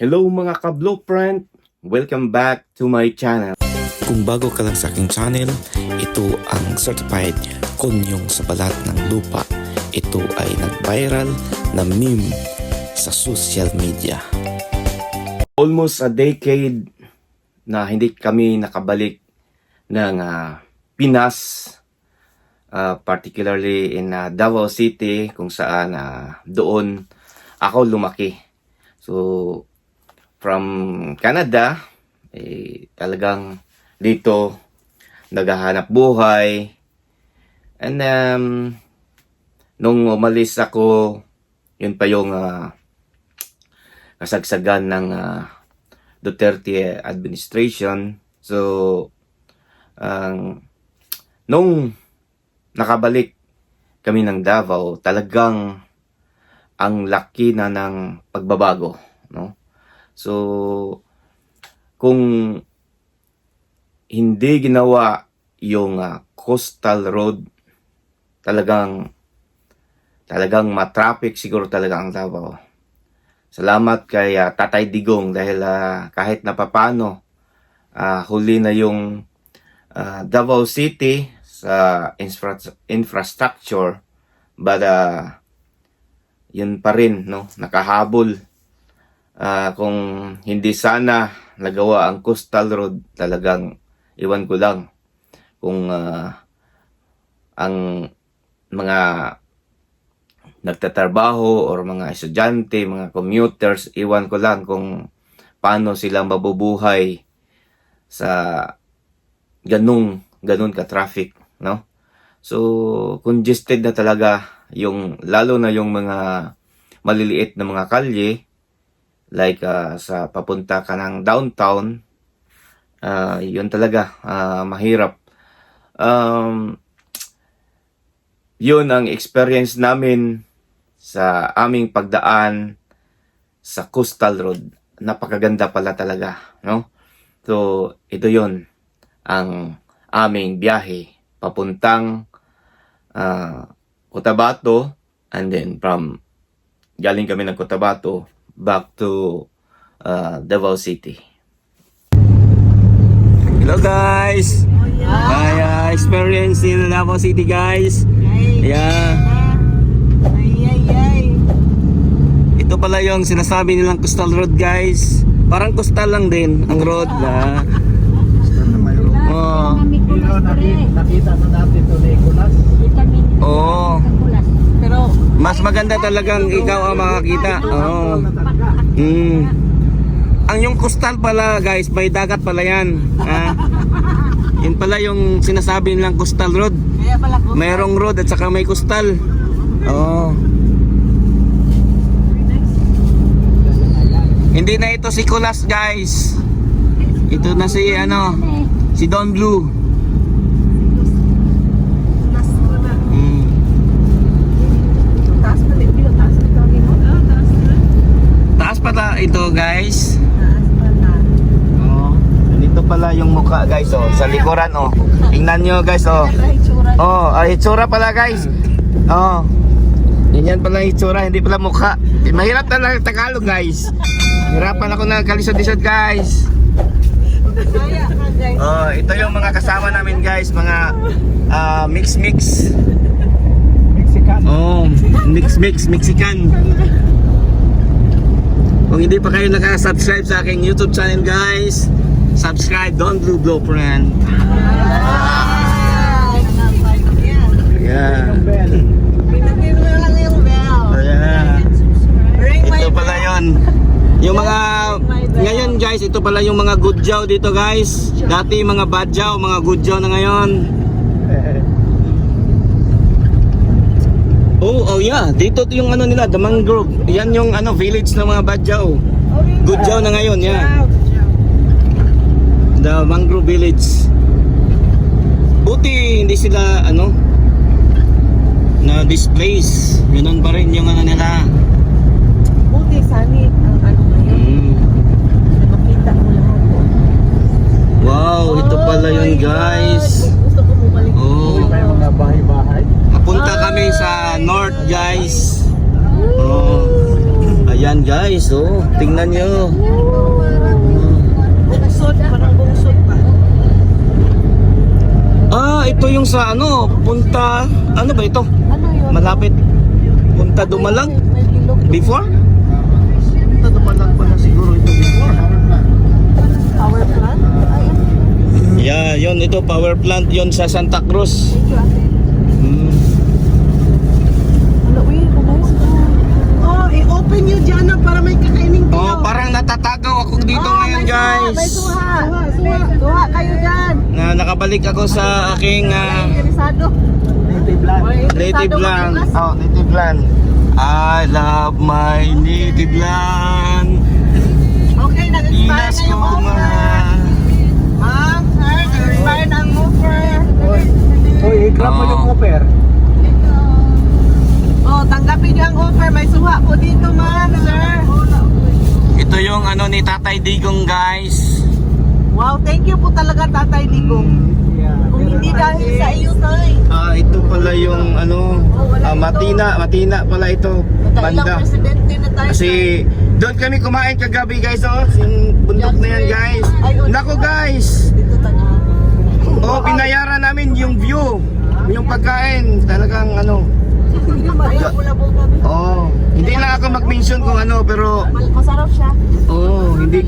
Hello mga ka-blueprint! Welcome back to my channel. Kung bago ka lang sa aking channel, ito ang certified konyong sa balat ng lupa. Ito ay nag-viral na meme sa social media. Almost a decade na hindi kami nakabalik ng ah, Pinas, ah, particularly in ah, Davao City kung saan ah, doon ako lumaki. So, from Canada, eh, talagang dito naghahanap buhay. And um, nung umalis ako, yun pa yung ah, kasagsagan ng ah, Duterte administration. So, ang nung nakabalik kami ng Davao, talagang ang laki na ng pagbabago, no? So, kung hindi ginawa yung ah, coastal road, talagang talagang matraffic siguro talaga ang Davao. Salamat kay ah, Tatay Digong dahil ah, kahit na papano ah, huli na yung ah, Davao City sa infra- infrastructure. But ah, yun pa rin no? Nakahabol Ah, kung hindi sana nagawa ang coastal road talagang iwan ko lang kung ah, ang mga nagtatrabaho or mga estudyante, mga commuters, iwan ko lang kung paano sila mabubuhay sa ganung ganun ka traffic, no? So, congested na talaga yung lalo na yung mga maliliit na mga kalye like ah, sa papunta ka ng downtown ah, yun talaga ah, mahirap. Um, yun ang experience namin sa aming pagdaan sa coastal road. Napakaganda pala talaga no? So ito yun ang aming biyahe papuntang ah, Cotabato and then from galing kami ng Cotabato back to uh, Davao City. Hello guys! My uh, experience in Davao City guys. Yeah. Ay, ay, ay. Ito pala yung sinasabi nilang coastal road guys. Parang coastal lang din ang road na. Oh. Pero Nakita na natin ito ni Nicolas. Oo. Pero Mas maganda talagang ikaw ang makakita. Oo. Mm. Ang yung coastal pala guys, may dagat pala yan. Ah. Yun pala yung sinasabi nilang coastal road. Mayroong road at saka may coastal. Oo. Hindi na ito si Kulas guys. Ito na si ano, si Don Blue. Mm. Taas pa din. Taas pa din. Taas pa Taas pala ito guys. Oh, dito pala yung mukha guys oh, sa likuran oh. Tingnan nyo guys oh. Oh, ay itsura pala guys. Oh. Ganyan pala yung itsura, hindi pala mukha. Mahirap talaga Tagalog guys. Hirapan ako na kalisod-lisod guys. Oh, ito yung mga kasama namin guys, mga ah, mix-mix. Mexican. Oh, mix-mix, Mexican. Kung hindi pa kayo nakasubscribe sa aking YouTube channel guys, subscribe Don Blue naman yan. Yeah. Ito pala yon. Yung mga ngayon guys, ito pala yung mga good jow dito guys. Dati mga bad jow, mga good jow na ngayon. Oh, oh yeah. Dito yung ano nila, the mangrove. Yan yung ano village ng mga bad jow. Good jow na ngayon, yeah. The mangrove village. Buti hindi sila ano na displace. Ganun pa rin yung ano nila. Buti sanit ang ano ngayon. Mm. Na makita mo lahat. Wow, ito pala yun guys. God. Gusto ko bumalik. Oh. May mga bahay-bahay. Papunta kami sa north guys. Oh. Ayan guys, oh. tingnan nyo. Bungsod, parang bungsod pa. Ah, ito yung sa ano, punta, ano ba ito? Ano yun? Malapit. Punta ilog. Before? Punta Dumalang pala siguro ito before. Power plant? Yeah, yon ito power plant yon sa Santa Cruz. Medyo ate. Hmm. Ano, uy, guys. Oh, i-open nyo dyan na para may kakainin kayo. Oh, parang natatagaw ako dito Oh, ngayon, may suha, guys. May suha. Suha, suha. Suha kayo dyan. Na nakabalik ako sa aking ah, Interesado. Native land. Native land. Oh, native land. I love my native land. Okay, nag-expire na yung offer. Ma'am, sir, nag-expire na ang offer. Oy, i-grab mo Oo. yung offer. Oh, tanggapin niyo ang offer. May suha po dito, ma'am, sir. Ito yung ano ni Tatay Digong, guys. Wow, thank you po talaga, Tatay Ligong. Yeah. Kung hindi dahil sa iyo, Tay. Ah, ito pala yung ano, ah, Matina, Matina pala ito. Ilang Banda. presidente na tayo. Kasi doon kami kumain kagabi guys oh, yung bundok na yan guys. Nako guys. Dito taga. Oh, binayaran namin yung view, yung pagkain, talagang ano. Na. Oh, hindi lang ako mag-mention kung ano pero Masarap siya. oh, hindi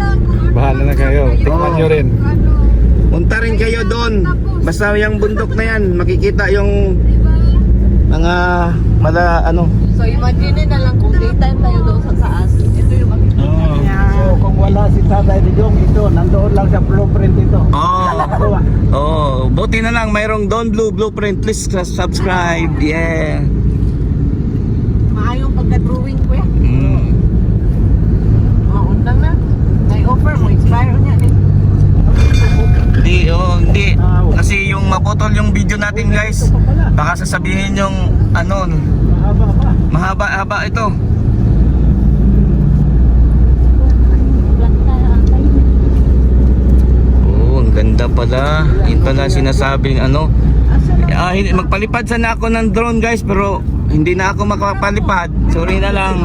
Bahala na kayo. Tikman nyo rin. punta rin kayo doon. Basta yung bundok na yan, makikita yung mga mala ano. So imagine na lang kung daytime tayo doon sa taas. Ito yung makikita. Oh. So kung wala si Tatay Digong, ito, nandoon lang sa blueprint ito. Oh. Oh, buti na lang mayroong Don Blue Blueprint. Please subscribe. Yeah. Pagka-drawing ko yan. Mm. Undang na. May offer mo, expire niya din. Hindi, oh, hindi. Kasi yung maputol yung video natin guys. Baka sasabihin yung ano, Mahaba pa. mahaba-haba ito. Oh, ang ganda pala. Yun pala sinasabing ano. Ah, hindi, magpalipad sana ako ng drone guys pero hindi na ako makapalipad. Sorry na lang.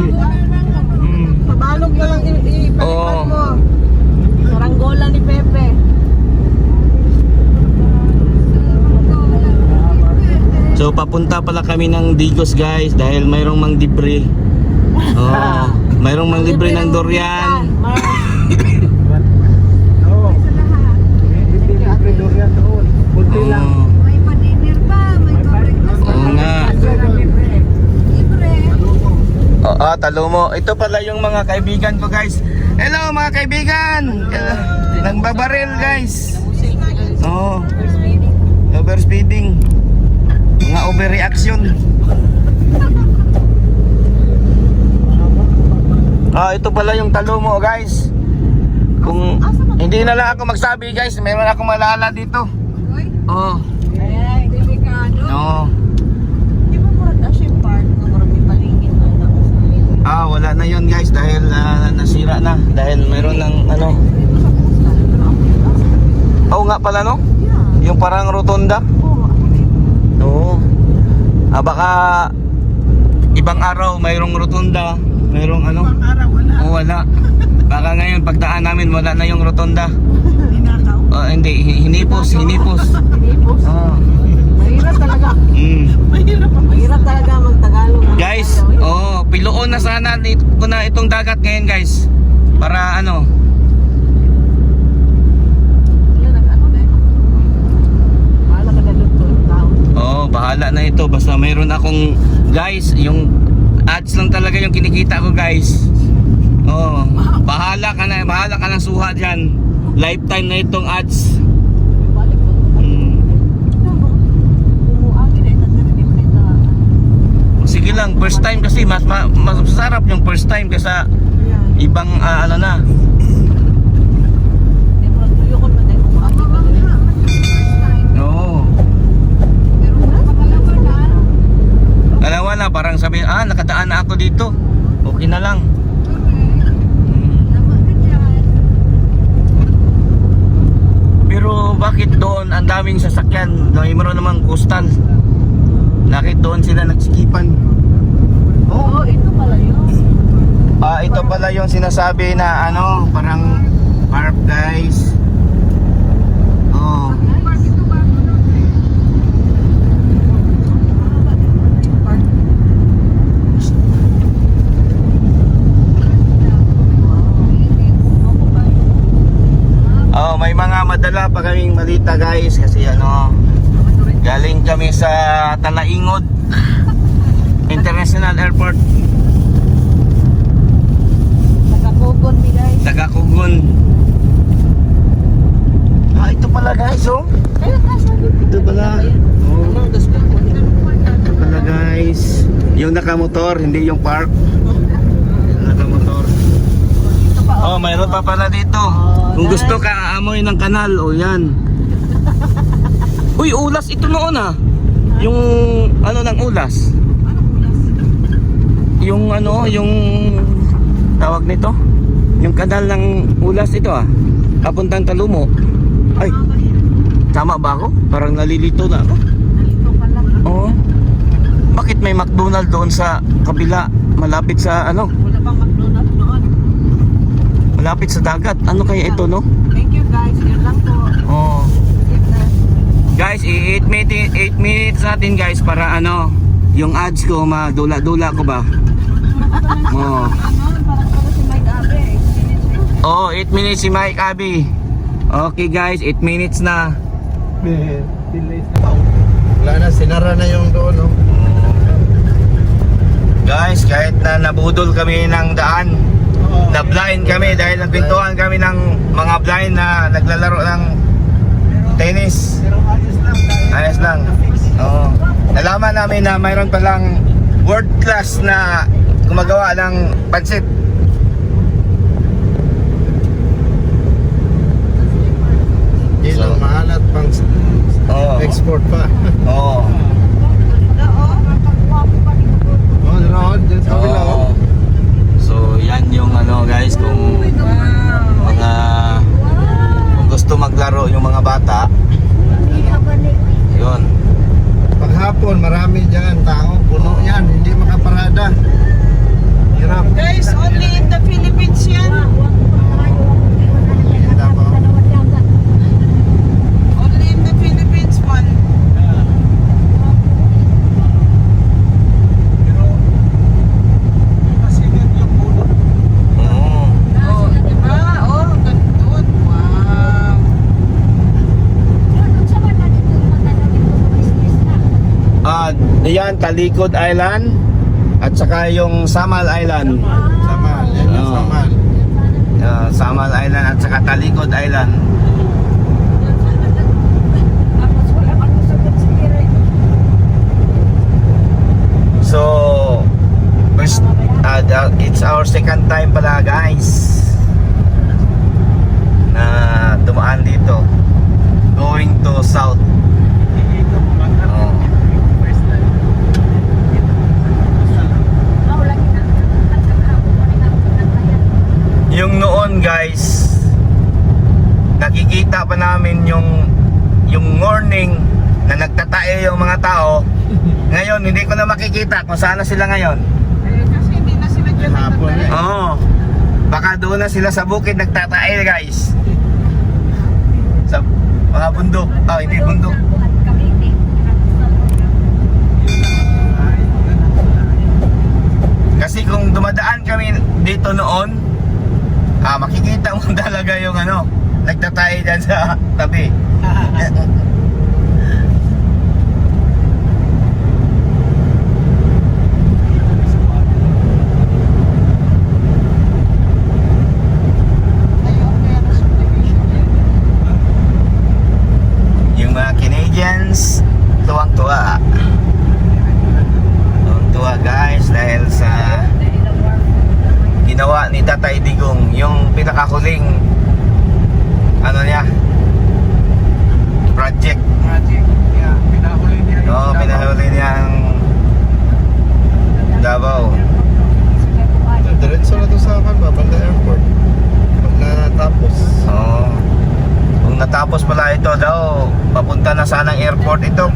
Mm. Pabalog na lang i- ipalipan Oo. mo. Saranggola ni Pepe. So papunta pala kami ng Digos guys dahil mayroong mang libre. Oh, mayroong mang libre ng durian. Durian doon. Kunti lang. Oh, May paninir pa, may tubig na oo nga. libre. Oo, ah, talo mo. Ito pala yung mga kaibigan ko guys. Hello mga kaibigan. Nagbabaril guys. Oo. Oh, overspeeding. Mga overreaction. Ah, ito pala yung talo mo guys. Kung hindi na lang ako magsabi guys, meron akong malala dito. Oh, Ay, delikado. no. Di ba murag na siya yung park na murag may palingin na na Ah, wala na yon guys dahil ah, nasira na dahil meron ng ano. Oo nga pala no? Yung parang rotonda. Oo. Ah, baka ibang araw mayroong rotonda, mayroong ano? Ibang araw wala. Oo, wala. Baka ngayon pagdaan namin wala na yung rotonda. Oh, hindi, hi- hinipos, hinipos. Pinipos. Oh. Mahirap talaga. Mm. Mahirap. Mahirap talaga mag-Tagalog. Guys, oh, piloon na sana nito ko na itong dagat ngayon, guys. Para ano? Oh, bahala na ito. Basta mayroon akong guys, yung ads lang talaga yung kinikita ko, guys. Oh, bahala ka na, bahala ka na suha diyan. Lifetime na itong ads. Balik mo. Mm. Umuangin na ito, pero di mo kita. Sige lang, first time kasi mas ma, mas masarap yung first time kaysa Ayan. ibang ah, ano na. Dahil dahil. Na. Dalawa na, parang sabi, ah, nakadaan na ako dito. Okay na lang. Mm. Pero bakit doon ang daming sasakyan? No, mayroon namang coastal. Bakit doon sila nagsikipan? Oo, ito pala yun. Ah, ito pala yung sinasabi na ano, parang park guys. Oh. Oh, may mga madala pa kaming malita guys kasi ano, galing kami sa Talaingod International Airport, Nagkakugon mi guys. Tagakugon. Ah, ito pala guys, oh. Ito pala. Oh, ito pala guys. Yung nakamotor, hindi yung park. Nakamotor. Oh, mayroon pa pala dito. Kung gusto ka aamoy ng kanal, oh yan. Uy, ulas ito noon ah. Yung ano ng ulas? Yung ano, yung tawag nito? Yung kanal ng ulas ito ah. Papuntang Talumo. Ay, tama ba ako? Parang nalilito na ako. Oo. Bakit may McDonald doon sa kabila? Malapit sa ano? Wala bang McDonald's noon? Malapit sa dagat. Ano kaya ito no? Thank you guys. Yun lang po. Oo. Na. Guys, 8 minutes, 8 minutes natin guys para ano, yung ads ko madula-dula ko ba? Oo. Ano? Abe. Oh, 8 minutes si Mike Abby. Okay guys, 8 minutes na. Wala na, sinara na yung doon, no? Guys, kahit na nabudol kami ng daan, na blind kami dahil nagpintuan kami ng mga blind na naglalaro ng tennis. Ayos lang. Ayos lang. Oo. Nalaman namin na mayroon palang world class na gumagawa ng pansit. Yun So- ang mahal at pang Oo. export pa. Oo. Oh, oh. So, yan yung ano guys, kung mga kung gusto maglaro yung mga bata, yun. Paghapon, marami dyan tao. Puno yan, hindi makaparada. Hirap. Guys, only in the Philippines yan. Davao. Only in the Philippines one. Oo. Oh, diba? Oh, gandun. Wow. Ah, yan Talikod Island at saka yung Samal Island. Samal, yan yung Oo. Samal. Ah, Samal Island at saka Talikod Island. So, first, uh, it's our second time pala guys na dumaan dito going to south. Oh. Yung noon guys, nakikita pa namin yung yung morning na nagtatae yung mga tao. Ngayon, hindi ko na makikita kung saan na sila ngayon. Eh, kasi hindi na sila dyan Hapon eh. Oo. Baka doon na sila sa bukid nagtatae guys. Sa mga bundok. Ah, hindi bundok. Kasi kung dumadaan kami dito noon, ah, makikita mo talaga yung ano, nagtatae dyan sa tabi. Ayun, kaya na subdivision yan. Yung mga Canadians, tuwang-tuwa. Tuwang-tuwa guys dahil sa ginawa ni Tatay Digong yung pinakahuling ano niya project Project. Yeah, pinahuli niya. Davao. pinahuli niyang Davao Diretso na to sa akin ba? Banda airport. Pag natapos. Oo. kung natapos pala ito daw papunta na sanang airport ito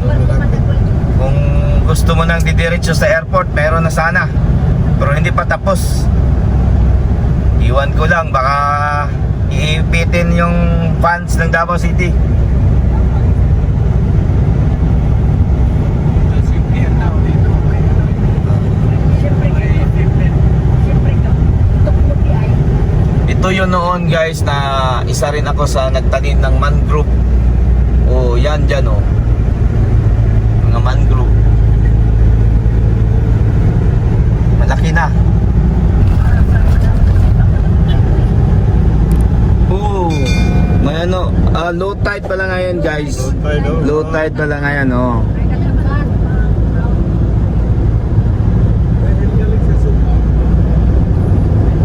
kung gusto mo nang didiretso sa airport meron na sana pero hindi pa tapos Iwan ko lang, baka iipitin yung fans ng Davao City. Ito yun noon guys na isa rin ako sa nagtanim ng mangrove. Oh, yan dyan oh. Mga mangrove. Malaki na. Oh, may ano, ah, low tide pala ngayon guys. Low tide pala ngayon oh.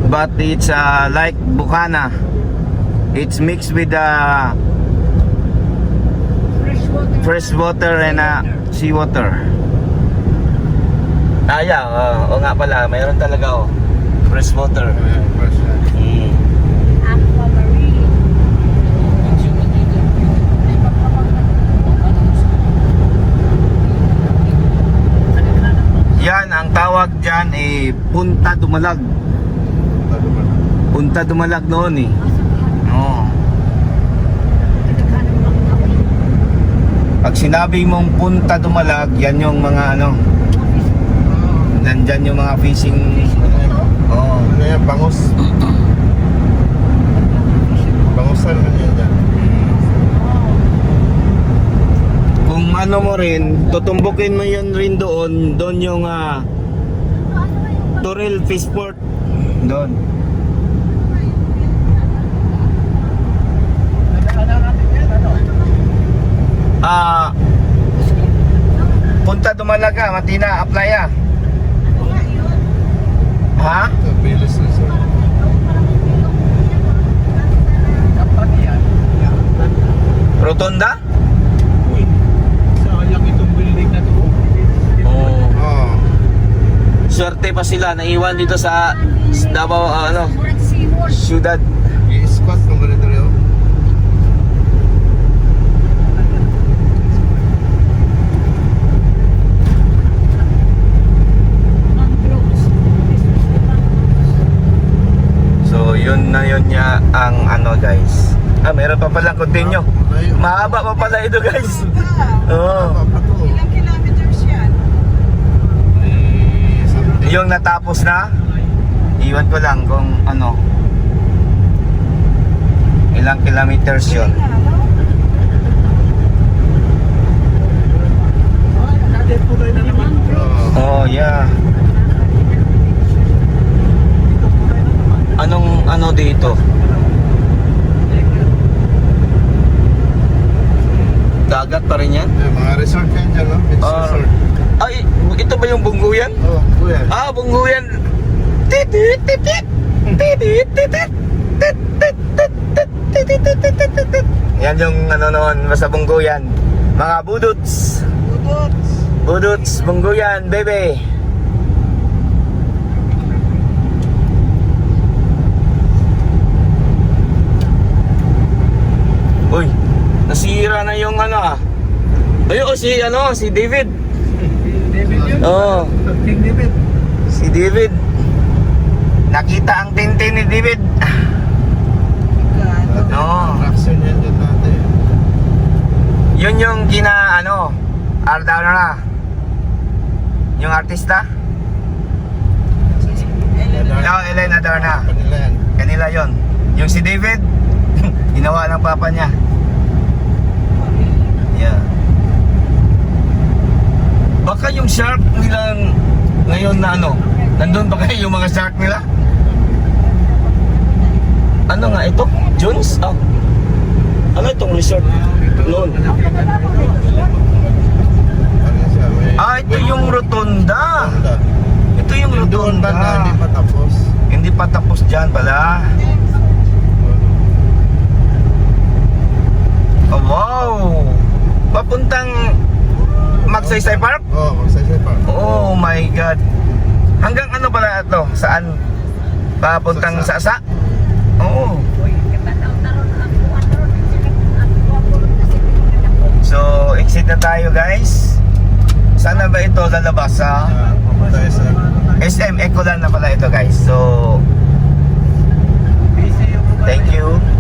But it's uh, like Bukana. It's mixed with uh, fresh water and uh, seawater. Ah, yeah. Uh, o nga pala, mayroon talaga oh. Fresh water. Mm. Yan, ang tawag dyan eh, Punta Dumalag. Punta Dumalag noon eh. Oo. Pag sinabi mong Punta Dumalag, yan yung mga ano, nandyan yung mga fishing. Oo. Ano yan, bangus. Bangusan man yan dyan. Kung ano mo rin, tutumbukin mo yun rin doon, doon yung ah, Turil Fishport. Doon. Ah, punta Dumalaga, Matina, Aplaya. Ha? Sa Bilis. Rotonda? Sayang itong building na to. Oo. Oo. Swerte pa sila, naiwan dito sa Davao, ah, ano, Ciudad. I-squat rito rin? So, yun na yun niya ang ano guys. Ah, meron pa palang continue. Mahaba pa pala ito guys. Oo. Ilang kilometers yan? Yung natapos na, iwan ko lang kung ano. Ilang kilometers yun. Oh, yeah. Anong ano dito? Dagat pa rin yan? Mga resort yan dyan, no? Beach resort. Ay, ito ba yung bungguyan? Oo, kuya. Ah, bungguyan. Titit, titit. Titit, titit. Tit, tit, tit, tit, titit, titit, titit, tit. Yan yung ano noon, basta bungguyan. Mga budots. Budot. Budots, bungguyan, bebe. Uy, nasira na yung ano ah. Ay, oh, si ano, si David. Yun. Oo. King David. Si David. Nakita ang tintin ni David. Oo. Attraction yan dyan dati. Yun yung kina ano, Ardana na. Yung artista? No, Elena Darna. Kanila yan. Kanila yon. Yung si David, ginawa ng papa niya. Yeah. Baka yung shark nilang ngayon na ano, nandun ba kayo yung mga shark nila? Ano nga ito? Jones? Ah. Ano itong resort? Noon. Ah, ito yung rotunda. Honda. Ito yung banda, hindi pa tapos. Hindi pa tapos dyan pala. Oh, wow! Papuntang Magsaysay Park? Oo, oh, Magsaysay Park. Oh my God. Hanggang ano pala ito? Saan? Papuntang Sasa? Sasa? Oo. Oh. So, exit na tayo guys. Saan na ba ito lalabas sa? Ah, SM Ecolan na pala ito guys. So, thank you.